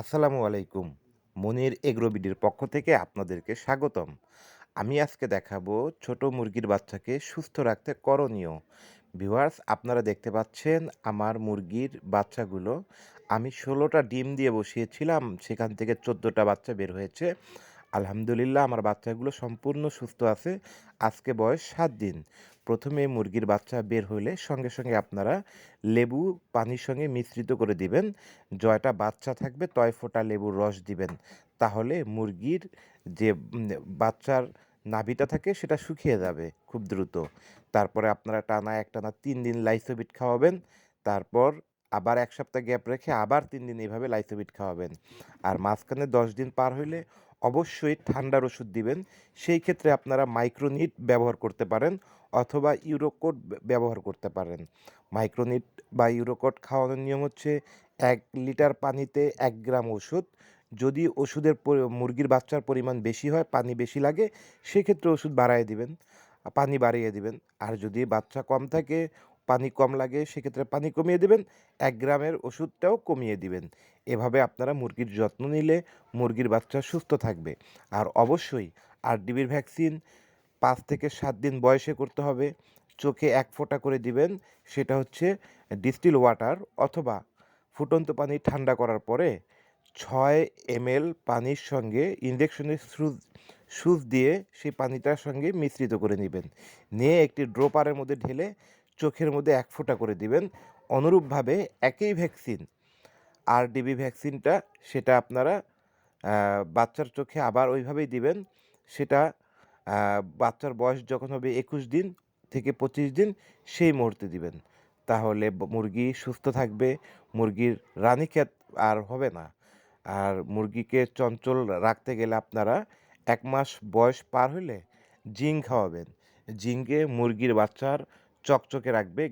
আসসালামু আলাইকুম। মনির এগ্রোবিডির পক্ষ থেকে আপনাদেরকে স্বাগতম। আমি আজকে দেখাবো ছোট মুরগির বাচ্চাকে সুস্থ রাখতে করণীয়। ভিউয়ার্স, আপনারা দেখতে পাচ্ছেন আমার মুরগির বাচ্চাগুলো। আমি ষোলোটা ডিম দিয়ে বসিয়েছিলাম, সেখান থেকে চোদ্দোটা বাচ্চা বের হয়েছে। আলহামদুলিল্লাহ আমার বাচ্চাগুলো সম্পূর্ণ সুস্থ আছে। আজকে বয়স সাত দিন। প্রথমে মুরগির বাচ্চা বের হলে সঙ্গে সঙ্গে আপনারা লেবু পানির সঙ্গে মিশ্রিত করে দিবেন। জয়টা বাচ্চা থাকবে তয় ফোঁটা লেবুর রস দিবেন। তাহলে মুরগির যে বাচ্চার নাভিটা থাকে সেটা শুকিয়ে যাবে খুব দ্রুত। তারপরে আপনারা টানা একটানা তিন দিন লাইসোবিট খাওয়াবেন। তারপর আবার এক সপ্তাহ গ্যাপ রেখে আবার তিন দিন এইভাবে লাইসোবিট খাওয়াবেন। আর মাঝখানে দশ দিন পার হইলে অবশ্যই ঠান্ডার ওষুধ দিবেন। সেই ক্ষেত্রে আপনারা মাইক্রোনিট ব্যবহার করতে পারেন অথবা ইউরোকোড ব্যবহার করতে পারেন। মাইক্রোনিট বা ইউরোকোড খাওয়ানোর নিয়ম হচ্ছে এক লিটার পানিতে এক গ্রাম ওষুধ। যদি ওষুধের মুরগির বাচ্চার পরিমাণ বেশি হয়, পানি বেশি লাগে, সেক্ষেত্রে ওষুধ বাড়ায় দিবেন, পানি বাড়িয়ে দিবেন। আর যদি বাচ্চা কম থাকে পানি কম লাগে, সেক্ষেত্রে পানি কমিয়ে দিবেন। এক গ্রামের ওষুধটাও কমিয়ে দিবেন। এভাবে আপনারা মুরগির যত্ন নিলে মুরগির বাচ্চা সুস্থ থাকবে। আর অবশ্যই আরডিবির ভ্যাকসিন পাঁচ থেকে সাত দিন বয়সে করতে হবে। চোখে এক ফোঁটা করে দিবেন। সেটা হচ্ছে ডিস্টিল ওয়াটার অথবা ফুটন্ত পানি ঠান্ডা করার পরে ছয় এমএল পানির সঙ্গে ইঞ্জেকশনের সুজ সুজ দিয়ে সেই পানিটার সঙ্গে মিশ্রিত করে নেবেন। নিয়ে একটি ড্রোপারের মধ্যে ঢেলে চোখের মধ্যে এক ফোঁটা করে দিবেন। অনুরূপভাবে একই ভ্যাকসিন আরডিবি ভ্যাকসিনটা সেটা আপনারা বাচ্চার চোখে আবার ওইভাবেই দিবেন। সেটা বাচ্চার বয়স যখন হবে একুশ দিন থেকে পঁচিশ দিন সেই মুহূর্তে দিবেন। তাহলে মুরগি সুস্থ থাকবে, মুরগির রানীক্ষেত আর হবে না। আর মুরগিকে চঞ্চল রাখতে গেলে আপনারা এক মাস বয়স পার হলে জিঙ্ক খাওয়াবেন। জিঙ্কে মুরগির বাচ্চার চকচকে রাখবে